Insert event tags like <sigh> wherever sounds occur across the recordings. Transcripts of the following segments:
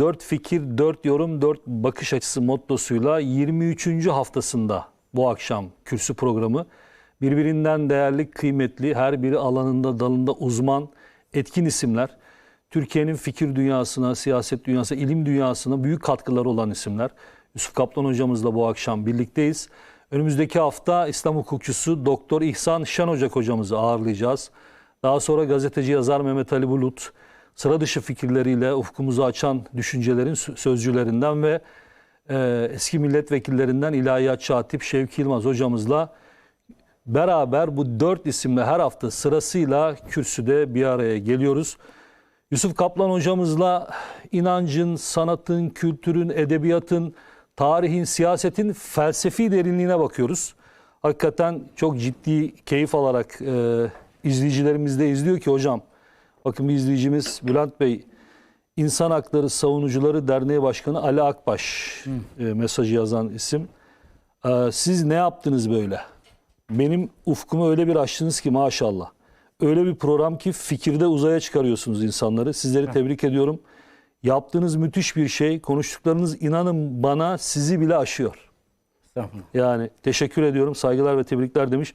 Dört fikir, dört yorum, dört bakış açısı mottosuyla 23. haftasında bu akşam kürsü programı birbirinden değerli, kıymetli, her biri alanında, dalında uzman, etkin isimler. Türkiye'nin fikir dünyasına, siyaset dünyasına, ilim dünyasına büyük katkıları olan isimler. Yusuf Kaplan hocamızla bu akşam birlikteyiz. Önümüzdeki hafta İslam hukukçusu Doktor İhsan Şen Ocak hocamızı ağırlayacağız. Daha sonra gazeteci yazar Mehmet Ali Bulut, sıra dışı fikirleriyle ufkumuzu açan düşüncelerin sö- sözcülerinden ve e, eski milletvekillerinden İlahiyat Çatip Şevki Yılmaz hocamızla beraber bu dört isimle her hafta sırasıyla kürsüde bir araya geliyoruz. Yusuf Kaplan hocamızla inancın, sanatın, kültürün, edebiyatın, tarihin, siyasetin felsefi derinliğine bakıyoruz. Hakikaten çok ciddi keyif alarak e, izleyicilerimiz de izliyor ki hocam. Bakın bir izleyicimiz Bülent Bey, İnsan Hakları Savunucuları Derneği Başkanı Ali Akbaş e, mesajı yazan isim. E, siz ne yaptınız böyle? Benim ufkumu öyle bir açtınız ki maşallah. Öyle bir program ki fikirde uzaya çıkarıyorsunuz insanları. Sizleri tebrik ediyorum. Yaptığınız müthiş bir şey. Konuştuklarınız inanın bana sizi bile aşıyor. Yani teşekkür ediyorum. Saygılar ve tebrikler demiş.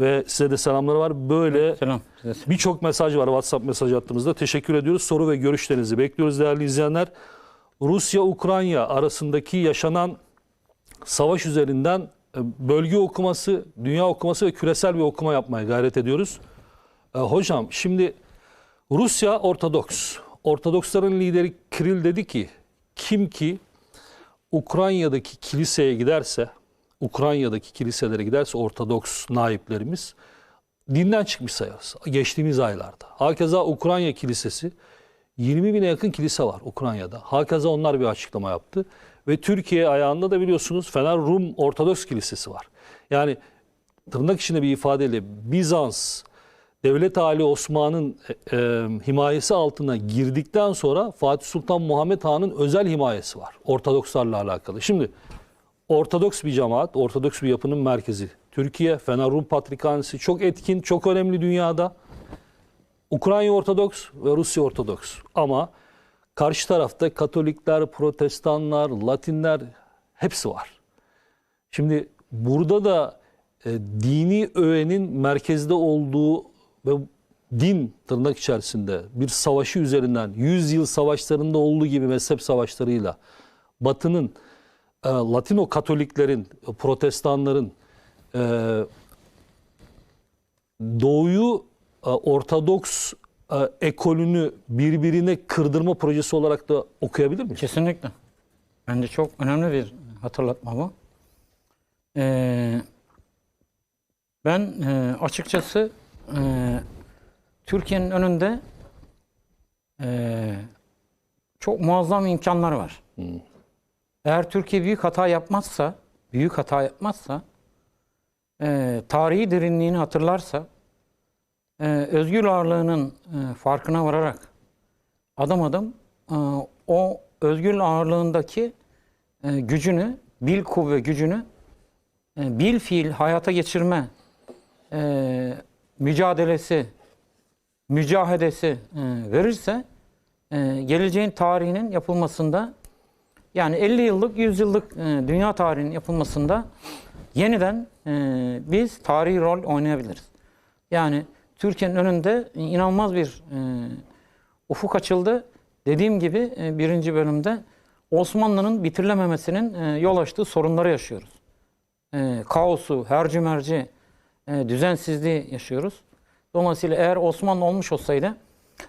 Ve size de selamları var. Böyle Selam. Birçok mesaj var WhatsApp mesaj attığımızda. Teşekkür ediyoruz. Soru ve görüşlerinizi bekliyoruz değerli izleyenler. Rusya-Ukrayna arasındaki yaşanan savaş üzerinden e, bölge okuması, dünya okuması ve küresel bir okuma yapmaya gayret ediyoruz. E, hocam şimdi Rusya Ortodoks. Ortodoksların lideri Kiril dedi ki kim ki Ukrayna'daki kiliseye giderse, Ukrayna'daki kiliselere giderse Ortodoks naiplerimiz dinden çıkmış sayarız geçtiğimiz aylarda. Hakeza Ukrayna Kilisesi 20 bine yakın kilise var Ukrayna'da. Hakeza onlar bir açıklama yaptı. Ve Türkiye ayağında da biliyorsunuz Fener Rum Ortodoks Kilisesi var. Yani tırnak içinde bir ifadeyle Bizans Devlet Ali Osman'ın e, e, himayesi altına girdikten sonra Fatih Sultan Muhammed Han'ın özel himayesi var. Ortodokslarla alakalı. Şimdi Ortodoks bir cemaat, Ortodoks bir yapının merkezi. Türkiye, Fener Rum Patrikhanesi çok etkin, çok önemli dünyada. Ukrayna Ortodoks ve Rusya Ortodoks. Ama karşı tarafta Katolikler, Protestanlar, Latinler hepsi var. Şimdi burada da e, dini öğenin merkezde olduğu ve din tırnak içerisinde bir savaşı üzerinden 100 yıl savaşlarında olduğu gibi mezhep savaşlarıyla Batı'nın e, Latino Katoliklerin, Protestanların e, Doğu'yu e, Ortodoks e, ekolünü birbirine kırdırma projesi olarak da okuyabilir miyiz? Kesinlikle. Bence çok önemli bir hatırlatma bu. Ee, ben e, açıkçası e, Türkiye'nin önünde e, çok muazzam imkanlar var. Eğer Türkiye büyük hata yapmazsa, büyük hata yapmazsa, e, tarihi derinliğini hatırlarsa, e, özgür ağırlığının e, farkına vararak adım adım e, o özgür ağırlığındaki e, gücünü, bil kuvve gücünü e, bil fiil hayata geçirme e, mücadelesi, mücahedesi e, verirse e, geleceğin tarihinin yapılmasında yani 50 yıllık, 100 yıllık e, dünya tarihinin yapılmasında yeniden e, biz tarihi rol oynayabiliriz. Yani Türkiye'nin önünde inanılmaz bir e, ufuk açıldı. Dediğim gibi birinci bölümde Osmanlı'nın bitirilememesinin yol açtığı sorunları yaşıyoruz. Kaosu, herci merci, düzensizliği yaşıyoruz. Dolayısıyla eğer Osmanlı olmuş olsaydı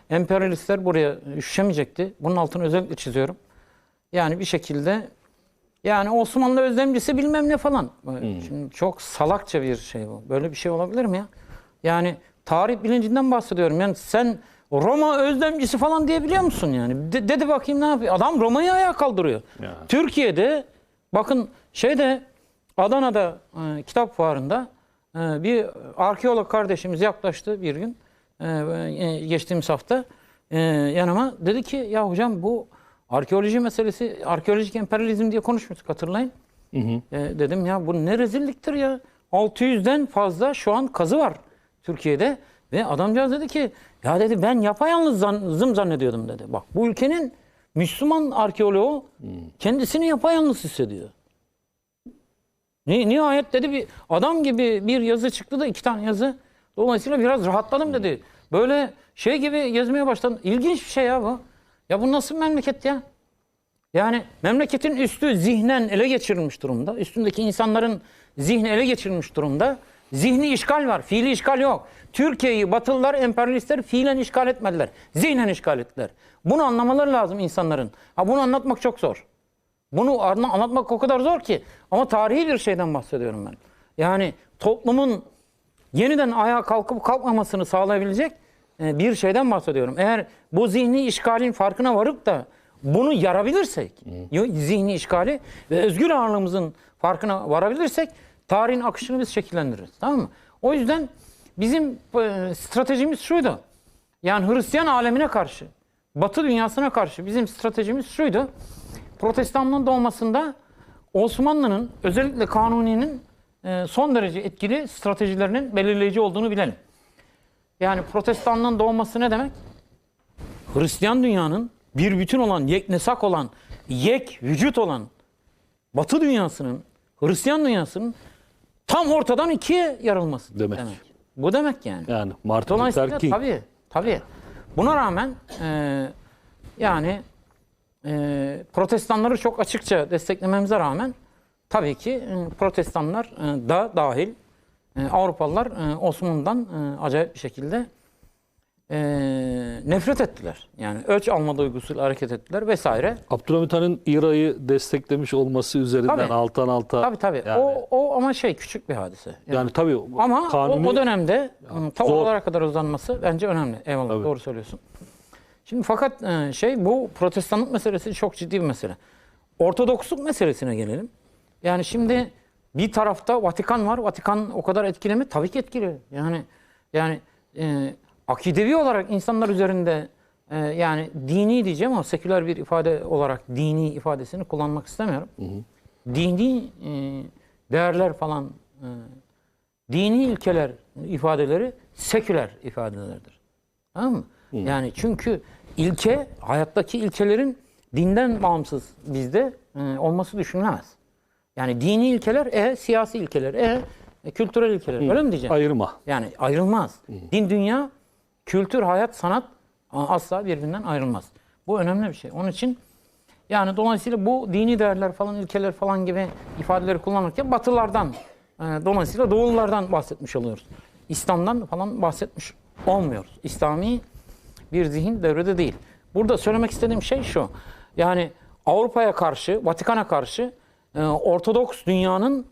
emperyalistler buraya üşüşemeyecekti. Bunun altını özellikle çiziyorum. Yani bir şekilde yani Osmanlı özlemcisi bilmem ne falan. Şimdi çok salakça bir şey bu. Böyle bir şey olabilir mi ya? Yani tarih bilincinden bahsediyorum. Yani sen Roma özlemcisi falan diyebiliyor musun yani? De- dedi bakayım ne yapıyor? Adam Roma'yı ayağa kaldırıyor. Ya. Türkiye'de bakın şeyde Adana'da e, kitap fuarında e, bir arkeolog kardeşimiz yaklaştı bir gün e, e, geçtiğimiz hafta e, yanıma dedi ki ya hocam bu arkeoloji meselesi arkeolojik emperyalizm diye konuşmuştuk hatırlayın. E, dedim ya bu ne rezilliktir ya 600'den fazla şu an kazı var Türkiye'de ve adamcağız dedi ki ya dedi ben yapayalnızım zannediyordum dedi. Bak bu ülkenin Müslüman arkeoloğu kendisini yapayalnız hissediyor. Ni- Nihayet dedi bir adam gibi bir yazı çıktı da iki tane yazı. Dolayısıyla biraz rahatladım dedi. Böyle şey gibi gezmeye başladım. İlginç bir şey ya bu. Ya bu nasıl memleket ya? Yani memleketin üstü zihnen ele geçirilmiş durumda. Üstündeki insanların zihni ele geçirilmiş durumda. Zihni işgal var, fiili işgal yok. Türkiye'yi Batılılar, emperyalistler fiilen işgal etmediler. Zihnen işgal ettiler. Bunu anlamaları lazım insanların. Ha bunu anlatmak çok zor. Bunu anla- anlatmak o kadar zor ki. Ama tarihi bir şeyden bahsediyorum ben. Yani toplumun yeniden ayağa kalkıp kalkmamasını sağlayabilecek bir şeyden bahsediyorum. Eğer bu zihni işgalin farkına varıp da bunu yarabilirsek, yo- zihni işgali ve özgür ağırlığımızın farkına varabilirsek tarihin akışını biz şekillendiririz. Tamam mı? O yüzden bizim e, stratejimiz şuydu. Yani Hristiyan alemine karşı, Batı dünyasına karşı bizim stratejimiz şuydu. Protestanlığın doğmasında Osmanlı'nın özellikle Kanuni'nin e, son derece etkili stratejilerinin belirleyici olduğunu bilelim. Yani protestanlığın doğması ne demek? Hristiyan dünyanın bir bütün olan, yeknesak olan, yek vücut olan Batı dünyasının, Hristiyan dünyasının tam ortadan ikiye yarılması Demek. Bu demek yani. Yani Martin Luther King. tabii, tabii. Buna rağmen e, yani e, protestanları çok açıkça desteklememize rağmen tabii ki e, protestanlar e, da dahil e, Avrupalılar e, Osmanlı'dan e, acayip bir şekilde e, nefret ettiler. Yani ölç alma duygusuyla hareket ettiler vesaire. Abdülhamit Han'ın İRA'yı desteklemiş olması üzerinden Tabii. alttan alta. Tabii tabii. Yani, O, o ama şey küçük bir hadise. Yani yani tabii Ama kanuni o, o dönemde ım, ta zor. oralara kadar uzanması bence önemli. Eyvallah Tabii. doğru söylüyorsun. Şimdi fakat e, şey bu protestanlık meselesi çok ciddi bir mesele. Ortodoksluk meselesine gelelim. Yani şimdi bir tarafta Vatikan var. Vatikan o kadar etkili mi? Tabii ki etkili. Yani yani e, akidevi olarak insanlar üzerinde e, yani dini diyeceğim ama seküler bir ifade olarak dini ifadesini kullanmak istemiyorum. Dini e, değerler falan e, dini ilkeler ifadeleri seküler ifadelerdir. Tamam mı? Yani çünkü ilke hayattaki ilkelerin dinden bağımsız bizde e, olması düşünülemez. Yani dini ilkeler e siyasi ilkeler e, e, kültürel ilkeler. Öyle mi diyeceğim? ayırma. Yani ayrılmaz. Din, dünya, kültür, hayat, sanat asla birbirinden ayrılmaz. Bu önemli bir şey. Onun için yani dolayısıyla bu dini değerler falan, ilkeler falan gibi ifadeleri kullanırken batılardan, e, dolayısıyla doğullardan bahsetmiş oluyoruz. İslam'dan falan bahsetmiş olmuyoruz. İslami bir zihin devrede değil. Burada söylemek istediğim şey şu. Yani Avrupa'ya karşı, Vatikan'a karşı e, Ortodoks dünyanın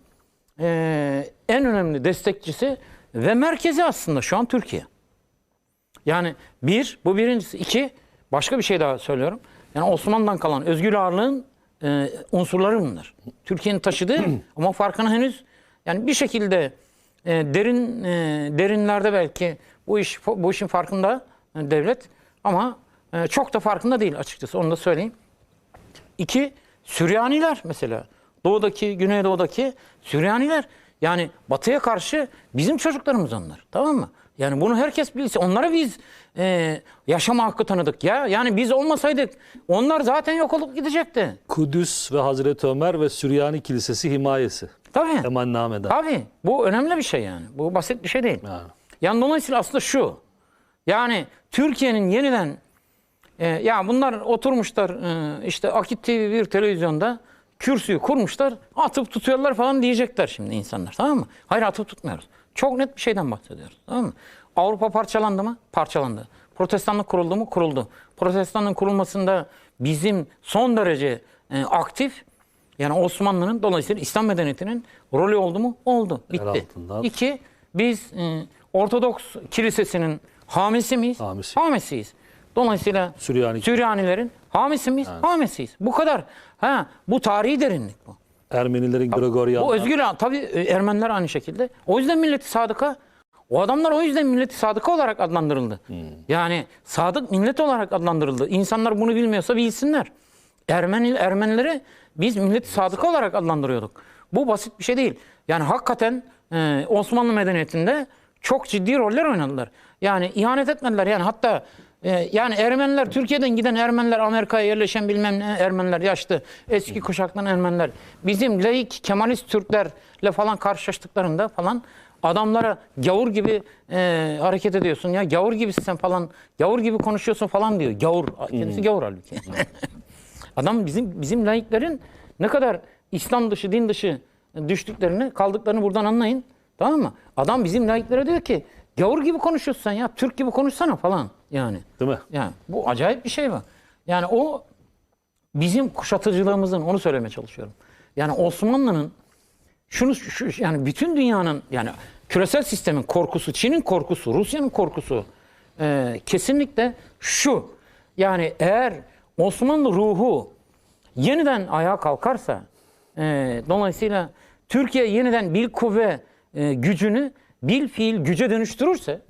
e, en önemli destekçisi ve merkezi aslında şu an Türkiye. Yani bir, bu birincisi. iki başka bir şey daha söylüyorum. Yani Osmanlı'dan kalan özgür ağırlığın e, unsurları bunlar. Türkiye'nin taşıdığı <clears throat> ama farkına henüz yani bir şekilde e, derin derinlerde belki bu iş bu işin farkında devlet ama çok da farkında değil açıkçası onu da söyleyeyim. İki, Süryaniler mesela. Doğudaki, Güneydoğu'daki Süryaniler. Yani batıya karşı bizim çocuklarımız onlar. Tamam mı? Yani bunu herkes bilse. Onlara biz e, yaşama hakkı tanıdık ya. Yani biz olmasaydık onlar zaten yok olup gidecekti. Kudüs ve Hazreti Ömer ve Süryani Kilisesi himayesi. Tabii. Emanname'den. Tabii. Bu önemli bir şey yani. Bu basit bir şey değil. Yani. Yani dolayısıyla aslında şu. Yani Türkiye'nin yeniden e, ya bunlar oturmuşlar e, işte Akit TV bir televizyonda kürsüyü kurmuşlar atıp tutuyorlar falan diyecekler şimdi insanlar tamam mı? Hayır atıp tutmuyoruz. Çok net bir şeyden bahsediyoruz tamam mı? Avrupa parçalandı mı? Parçalandı. Protestanlık kuruldu mu? Kuruldu. Protestanlığın kurulmasında bizim son derece e, aktif yani Osmanlı'nın dolayısıyla İslam medeniyetinin rolü oldu mu? Oldu. Bitti. İki, biz e, Ortodoks kilisesinin hamisi miyiz? Hamisi. Hamisiyiz. Dolayısıyla Süryani- Süryanilerin hamisi miyiz? Hamisiyiz. Bu kadar. Ha, bu tarihi derinlik bu. Ermenilerin Gregoryan. Bu özgür tabii e, Ermeniler aynı şekilde. O yüzden milleti sadıka o adamlar o yüzden milleti sadıka olarak adlandırıldı. Yani sadık millet olarak adlandırıldı. İnsanlar bunu bilmiyorsa bilsinler. Ermeni Ermenileri biz milleti sadıka olarak adlandırıyorduk. Bu basit bir şey değil. Yani hakikaten e, Osmanlı medeniyetinde çok ciddi roller oynadılar. Yani ihanet etmediler. Yani hatta yani Ermeniler, Türkiye'den giden Ermeniler, Amerika'ya yerleşen bilmem ne Ermeniler, yaşlı, eski kuşaktan Ermeniler, bizim laik, Kemalist Türklerle falan karşılaştıklarında falan adamlara gavur gibi e, hareket ediyorsun ya, gavur gibisin sen falan, gavur gibi konuşuyorsun falan diyor. Gavur, kendisi gavur halbuki. <laughs> Adam bizim bizim laiklerin ne kadar İslam dışı, din dışı düştüklerini, kaldıklarını buradan anlayın. Tamam mı? Adam bizim laiklere diyor ki gavur gibi konuşuyorsun sen ya, Türk gibi konuşsana falan yani. Değil mi? Yani bu acayip bir şey var. Yani o bizim kuşatıcılığımızın onu söylemeye çalışıyorum. Yani Osmanlı'nın şunu şu, yani bütün dünyanın yani küresel sistemin korkusu, Çin'in korkusu, Rusya'nın korkusu e, kesinlikle şu. Yani eğer Osmanlı ruhu yeniden ayağa kalkarsa e, dolayısıyla Türkiye yeniden bir kuvve e, gücünü bil fiil güce dönüştürürse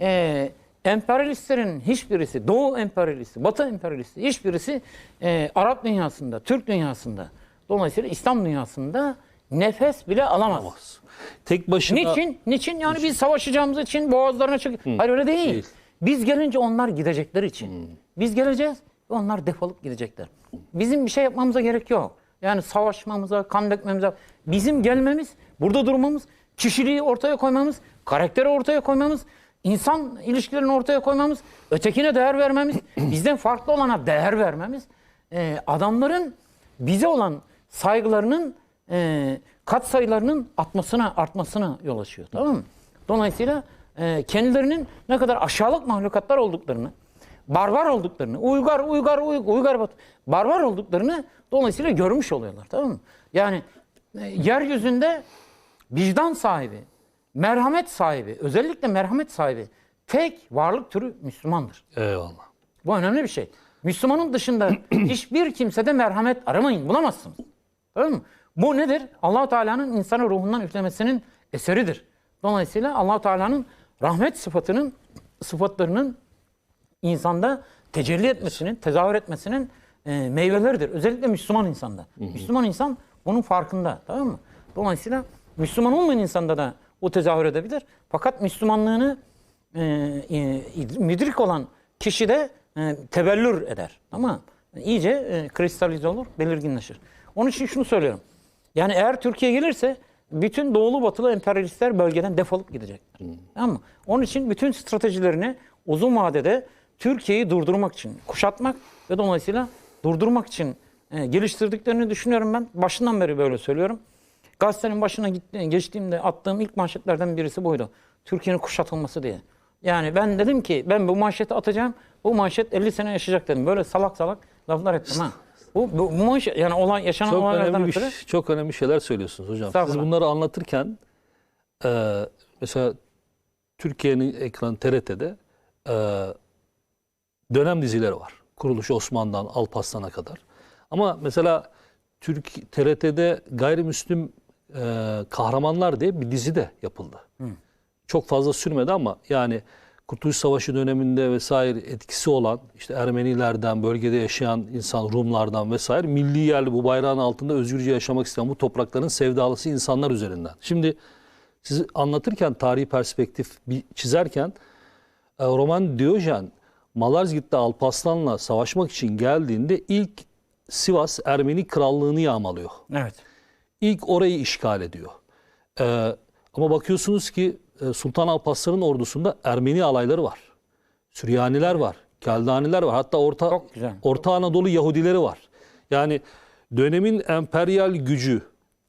e, emperyalistlerin hiçbirisi, Doğu emperyalisti, Batı emperyalisti hiçbirisi e, Arap dünyasında, Türk dünyasında, dolayısıyla İslam dünyasında nefes bile alamaz. Tek başına Niçin? Niçin? Yani biz savaşacağımız için boğazlarına çık. Hayır öyle değil. Değil. Biz gelince onlar gidecekler için. Biz geleceğiz ve onlar defolup gidecekler. Bizim bir şey yapmamıza gerek yok. Yani savaşmamıza, kan dökmemize. Bizim gelmemiz, burada durmamız, kişiliği ortaya koymamız, karakteri ortaya koymamız, insan ilişkilerini ortaya koymamız, ötekine değer vermemiz, <clears throat> bizden farklı olana değer vermemiz, e, adamların bize olan saygılarının e, kat sayılarının artmasına artmasına yol açıyor. Tamam mı? Dolayısıyla e, kendilerinin ne kadar aşağılık mahlukatlar olduklarını, barbar olduklarını, uygar, uygar, uygar, uygar barbar olduklarını dolayısıyla görmüş oluyorlar. Tamam mı? Yani e, yeryüzünde vicdan sahibi, merhamet sahibi, özellikle merhamet sahibi tek varlık türü Müslümandır. eyvallah. Bu önemli bir şey. Müslümanın dışında <clears throat> hiçbir kimsede merhamet aramayın, bulamazsınız. Tamam mı? Bu nedir? allah Teala'nın insanı ruhundan üflemesinin eseridir. Dolayısıyla allah Teala'nın rahmet sıfatının, sıfatlarının insanda tecelli etmesinin, tezahür etmesinin e, meyveleridir. Özellikle Müslüman insanda. Müslüman insan bunun farkında. Tamam mı? Dolayısıyla Müslüman olmayan insanda da o tezahür edebilir. Fakat Müslümanlığını e, e, müdrik olan kişi de e, tebellür eder. Ama iyice e, kristalize olur, belirginleşir. Onun için şunu söylüyorum. Yani eğer Türkiye gelirse bütün doğulu batılı emperyalistler bölgeden defolup gidecekler. Tamam mı? Onun için bütün stratejilerini uzun vadede Türkiye'yi durdurmak için, kuşatmak ve dolayısıyla durdurmak için e, geliştirdiklerini düşünüyorum ben. Başından beri böyle söylüyorum. Gazetenin başına gitti, geçtiğimde attığım ilk manşetlerden birisi buydu. Türkiye'nin kuşatılması diye. Yani ben dedim ki ben bu manşeti atacağım. Bu manşet 50 sene yaşayacak dedim. Böyle salak salak laflar ettim ha. Bu, bu, bu manşet yani olan yaşanan Çok olaylardan önemli, bir, ötürü çok önemli şeyler söylüyorsunuz hocam. Siz bunları anlatırken e, mesela Türkiye'nin ekranı TRT'de e, dönem dizileri var. Kuruluş Osman'dan Alparslan'a kadar. Ama mesela Türk TRT'de gayrimüslim e, kahramanlar diye bir dizi de yapıldı. Çok fazla sürmedi ama yani Kurtuluş Savaşı döneminde vesaire etkisi olan işte Ermenilerden, bölgede yaşayan insan Rumlardan vesaire milli yerli bu bayrağın altında özgürce yaşamak isteyen bu toprakların sevdalısı insanlar üzerinden. Şimdi siz anlatırken tarihi perspektif bir çizerken e, Roman Diyojen Malazgirt'te Alparslan'la savaşmak için geldiğinde ilk Sivas Ermeni krallığını yağmalıyor. Evet. İlk orayı işgal ediyor. Ee, ama bakıyorsunuz ki e, Sultan Alparslan'ın ordusunda Ermeni alayları var. Süryaniler var. Keldaniler var. Hatta Orta. Orta Anadolu Yahudileri var. Yani dönemin emperyal gücü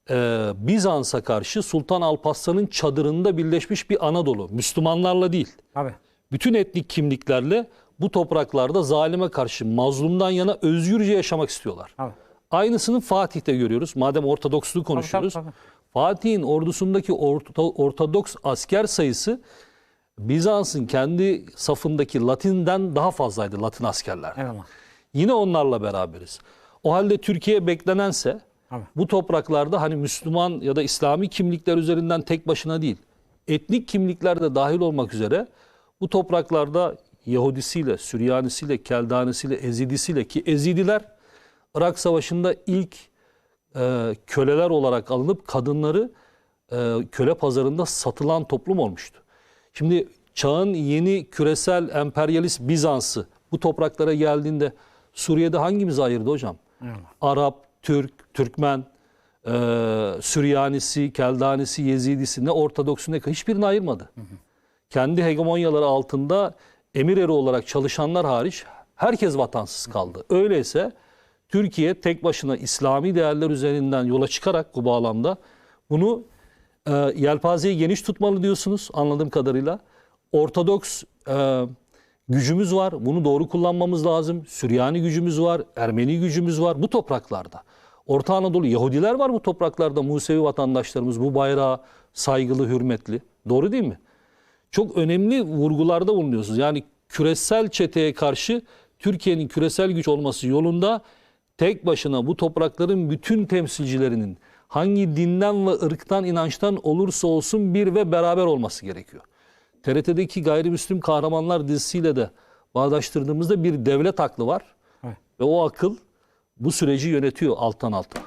e, Bizans'a karşı Sultan Alparslan'ın çadırında birleşmiş bir Anadolu. Müslümanlarla değil. Abi. Bütün etnik kimliklerle bu topraklarda zalime karşı mazlumdan yana özgürce yaşamak istiyorlar. Abi. Aynısını Fatih'te görüyoruz. Madem Ortodoksluğu konuşuyoruz. Fatih'in ordusundaki orto- Ortodoks asker sayısı Bizans'ın kendi safındaki Latin'den daha fazlaydı Latin askerler. Yine onlarla beraberiz. O halde Türkiye beklenense bu topraklarda hani Müslüman ya da İslami kimlikler üzerinden tek başına değil, etnik kimlikler de dahil olmak üzere bu topraklarda Yahudisiyle, Süryanisiyle, Keldanisiyle, Ezidisiyle ki Ezidiler Irak Savaşı'nda ilk e, köleler olarak alınıp kadınları e, köle pazarında satılan toplum olmuştu. Şimdi çağın yeni küresel emperyalist Bizans'ı bu topraklara geldiğinde Suriye'de hangimizi ayırdı hocam? Eyvallah. Arap, Türk, Türkmen, e, Süryanisi, Keldanisi, Yezidisi ne Ortodoksu ne hiçbirini ayırmadı. Kendi hegemonyaları altında emir eri olarak çalışanlar hariç herkes vatansız kaldı. Öyleyse Türkiye tek başına İslami değerler üzerinden yola çıkarak bu bağlamda bunu e, yelpazeyi geniş tutmalı diyorsunuz anladığım kadarıyla. Ortodoks e, gücümüz var. Bunu doğru kullanmamız lazım. Süryani gücümüz var. Ermeni gücümüz var bu topraklarda. Orta Anadolu Yahudiler var bu topraklarda. Musevi vatandaşlarımız bu bayrağa saygılı, hürmetli. Doğru değil mi? Çok önemli vurgularda bulunuyorsunuz. Yani küresel çeteye karşı Türkiye'nin küresel güç olması yolunda tek başına bu toprakların bütün temsilcilerinin hangi dinden ve ırktan, inançtan olursa olsun bir ve beraber olması gerekiyor. TRT'deki Gayrimüslim Kahramanlar dizisiyle de bağdaştırdığımızda bir devlet aklı var. Evet. Ve o akıl bu süreci yönetiyor alttan alta.